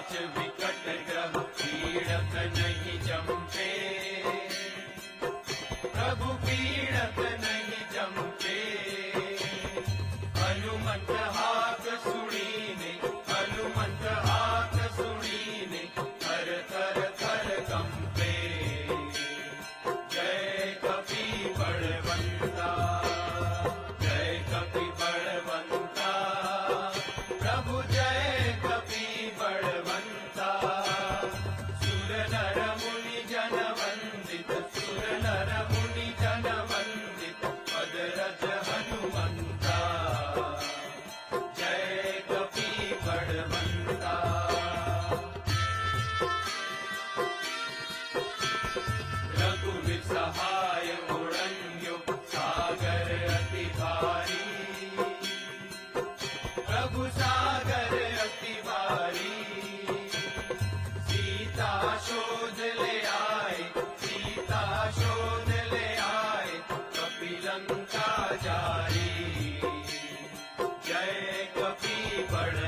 काच विकट ग्रह पीड़त नहीं चे प्रभु पीड़ सहाय उडन्यो सागर अति भारी प्रभु सागर अति भारी सीता शोध ले आए सीता शोध ले आए कपिलंका जारी। जय कपि बड़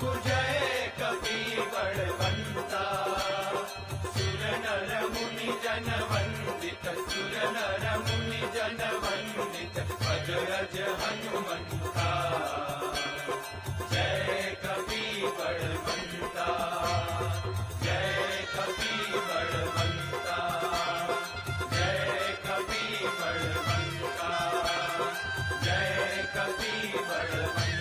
बुझे कपि बड़वन्ता सुर नर मुनि जन वन्दित सुर नर मुनि जन वन्दित पद रज हनुमन्ता जय कपि बड़वन्ता जय कपि बड़वन्ता जय कपि बड़वन्ता जय कपि बड़वन्ता